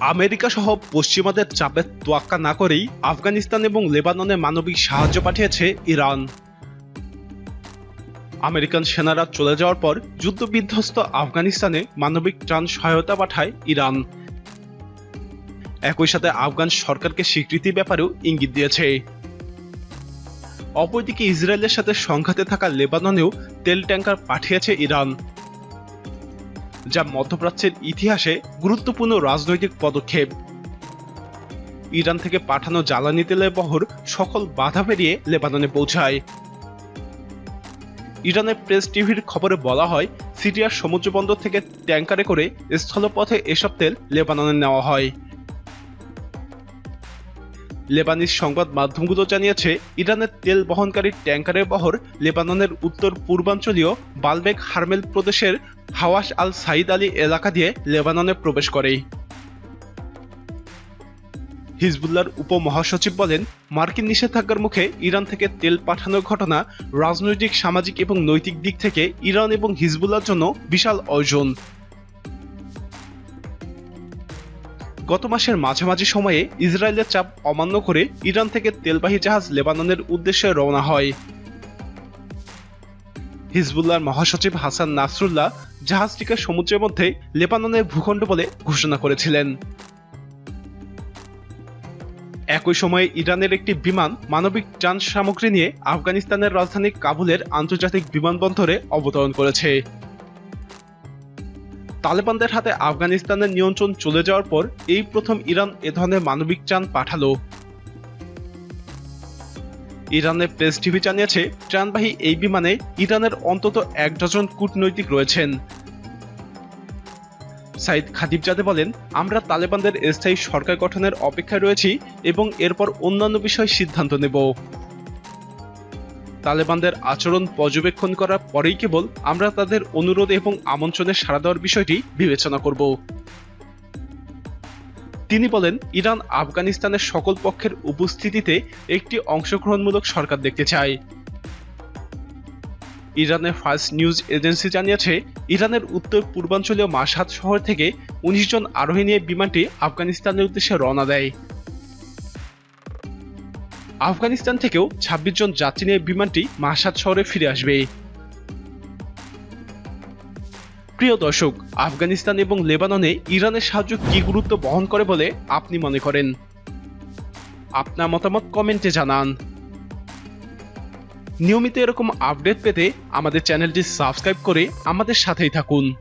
America সহ পশ্চিমাদের চাপে তোয়াক্কা না করেই আফগানিস্তান এবং লেবাননে মানবিক সাহায্য পাঠিয়েছে ইরান। আমেরিকান সেনারা চলে যাওয়ার পর যুদ্ধবিধ্বস্ত আফগানিস্তানে মানবিক ত্রাণ সহায়তা পাঠায় ইরান। একই সাথে আফগান সরকারকে স্বীকৃতির ব্যাপারেও ইঙ্গিত দিয়েছে। অপরদিকে ইসরায়েলের সাথে সংঘাতে থাকা লেবাননেও তেল ট্যাঙ্কার পাঠিয়েছে ইরান। যা মধ্যপ্রাচ্যের ইতিহাসে গুরুত্বপূর্ণ রাজনৈতিক পদক্ষেপ। ইরান থেকে পাঠানো জ্বালানি তেলের বহর সকল বাধা পেরিয়ে লেবাননে পৌঁছায়। ইরানের প্রেস টিভির খবরে বলা হয়, সিরিয়ার সমুদ্রবন্দর থেকে ট্যাঙ্কারে করে স্থলপথে এসব তেল লেবাননে নেওয়া হয়। লেবানিজ সংবাদ মাধ্যমগুলো জানিয়েছে, ইরানের তেল বহনকারী ট্যাঙ্কারের বহর লেবাননের উত্তর পূর্বাঞ্চলীয় বালবেক হারমেল প্রদেশের হাওয়াস আল সাইদ আলী এলাকা দিয়ে লেবাননে প্রবেশ করে। হিজবুল্লার উপমহাসচিব বলেন, মার্কিন নিষেধাজ্ঞার মুখে ইরান থেকে তেল পাঠানোর ঘটনা রাজনৈতিক, সামাজিক এবং নৈতিক দিক থেকে ইরান এবং হিজবুল্লার জন্য বিশাল অর্জন। গত মাসের মাঝামাঝি সময়ে ইসরায়েলের চাপ অমান্য করে ইরান থেকে তেলবাহী জাহাজ লেবাননের উদ্দেশ্যে রওনা হয়। হিজবুল্লাহর মহাসচিব হাসান নাসরুল্লাহ জাহাজটিকে সমুদ্রের মধ্যে লেবাননের ভূখণ্ড বলে ঘোষণা করেছিলেন। একই সময়ে ইরানের একটি বিমান মানবিক ত্রাণ সামগ্রী নিয়ে আফগানিস্তানের রাজধানী কাবুলের আন্তর্জাতিক বিমানবন্দরে অবতরণ করেছে। তালেবানদের হাতে আফগানিস্তানের নিয়ন্ত্রণ চলে যাওয়ার পর এই প্রথম ইরান এ ধরনের মানবিক ত্রাণ পাঠালো। ইরানের প্রেস টিভি জানিয়েছে, ত্রাণবাহী এই বিমানে ইরানের অন্তত এক ডজন কূটনৈতিক রয়েছেন। সাইদ খাদিবজাদে বলেন, আমরা তালেবানদের স্থায়ী সরকার গঠনের অপেক্ষায় রয়েছি এবং এরপর অন্যান্য বিষয় সিদ্ধান্ত নেব। তালেবানদের আচরণ পর্যবেক্ষণ করার পরেই কেবল আমরা তাদের অনুরোধ এবং আমন্ত্রণে সাড়া দেওয়ার বিষয়টি বিবেচনা করব। তিনি বলেন, ইরান আফগানিস্তানের সকল পক্ষের উপস্থিতিতে একটি অংশগ্রহণমূলক সরকার দেখতে চায়। ইরানের ফার্স্ট নিউজ এজেন্সি জানিয়েছে, ইরানের উত্তর পূর্বাঞ্চলীয় মাসহাদ শহর থেকে উনিশ জন আরোহী নিয়ে বিমানটি আফগানিস্তানের উদ্দেশ্যে রওনা দেয়। আফগানিস্তান থেকেও ছাব্বিশ জন যাত্রী নিয়ে বিমানটি মাসাদ শহরে ফিরে আসবে। প্রিয় দর্শক, আফগানিস্তান এবং লেবাননে ইরানের সাহায্য কি গুরুত্ব বহন করে বলে আপনি মনে করেন? আপনার মতামত কমেন্টে জানান। নিয়মিত এরকম আপডেট পেতে আমাদের চ্যানেলটি সাবস্ক্রাইব করে আমাদের সাথেই থাকুন।